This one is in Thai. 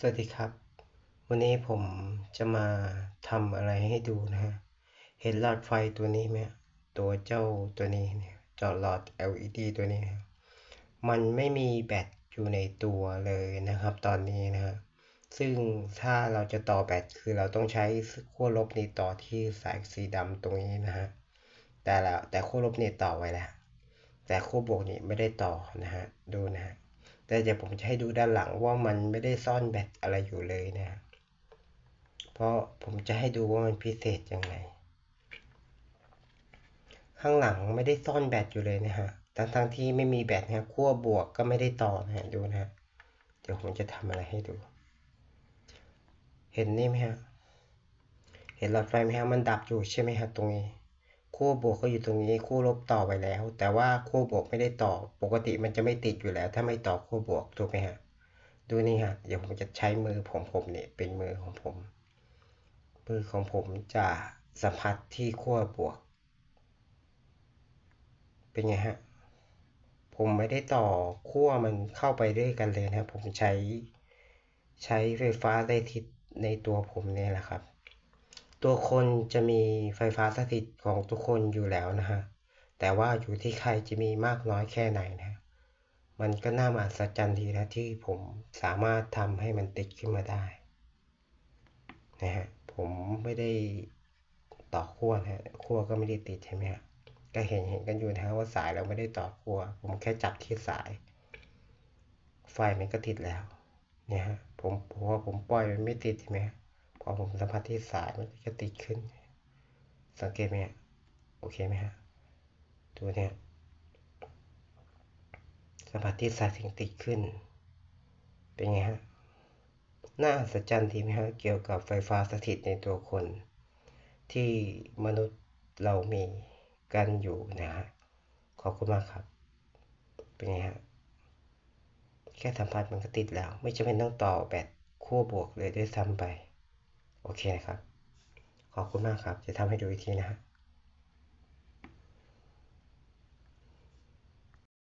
สวัสดีครับ วันนี้ผมจะมาทำอะไรให้ดูนะฮะ เห็นหลอดไฟตัวนี้ไหมตัวเจ้าตัวนี้เนี่ยจอหลอด LED ตัวนี้นะมันไม่มีแบตอยู่ในตัวเลยนะครับ ตอนนี้นะฮะซึ่งถ้าเราจะต่อแบตคือเราต้องใช้ขั้วลบนี่ต่อที่สายสีดำตรงนี้นะฮะแต่แล้วแต่ขั้วลบนี่ต่อไว้แล้วแต่ขั้วบวกนี่ไม่ได้ต่อนะฮะดูนะฮะ แต่เดี๋ยวผมจะให้ดูด้านหลังว่ามันไม่ได้ซ่อนแบตอะไรอยู่เลยนะเพราะผมจะให้ดูว่ามันพิเศษยังไง ข้างหลังไม่ได้ซ่อนแบตอยู่เลยนะฮะทั้งทั้งที่ไม่มีแบตนะขั้วบวกก็ไม่ได้ต่อนะฮะดูนะฮะเดี๋ยวผมจะทำอะไรให้ดู เห็นนี่ไหมฮะ เห็นหลอดไฟไหมฮะ มันดับอยู่ใช่ไหมฮะตรงนี้ ขั้วบวกก็อยู่ตรงนี้ขั้วลบต่อไปแล้ว แต่ว่าขั้วบวกไม่ได้ต่อ ปกติมันจะไม่ติดอยู่แล้ว ถ้าไม่ต่อขั้วบวกถูกไหมฮะดูนี่ฮะเดี๋ยวผมจะใช้มือผมผมเนี่ยเป็นมือของผม มือของผมจะสัมผัสที่ขั้วบวก เป็นไงฮะผมไม่ได้ต่อขั้วมันเข้าไปด้วยกันเลยนะผมใช้ใช้ไฟฟ้าได้ทิศในตัวผมเนี่ยแหละครับ ตัวคนจะมีไฟฟ้าสถิตของทุกคนอยู่แล้วนะฮะ แต่ว่าอยู่ที่ใครจะมีมากน้อยแค่ไหนนะ มันก็น่ามาสัจจันดีนะที่ผมสามารถทำให้มันติดขึ้นมาได้นะฮะ ผมไม่ได้ต่อขั้วนะฮะขั้วก็ไม่ได้ติดใช่ไหมฮะ ก็เห็นเห็นกันอยู่นะฮะว่าสายเราไม่ได้ต่อขั้ว ผมแค่จับที่สาย ไฟมันก็ติดแล้วเนี่ยฮะ ผมพอผมปล่อยมันไม่ติดใช่ไหมฮะ พอผมสัมผัสที่สายมันก็จะติดขึ้น สังเกตไหมฮะโอเคไหมฮะตัวเนี้ยสัมผัสที่สายถึงติดขึ้น เป็นไงฮะน่าอัศจรรย์ดีไหมฮะเกี่ยวกับไฟฟ้าสถิตในตัวคน ที่มนุษย์เรามีกันอยู่นะฮะขอบคุณมากครับ เป็นไงฮะแค่สัมผัสมันก็ติดแล้ว ไม่จำเป็นต้องต่อแบตขั้วบวกเลยด้วยซ้ำไป โอเคนะครับ ขอบคุณมากครับ จะทำให้ดูอีกทีนะฮะ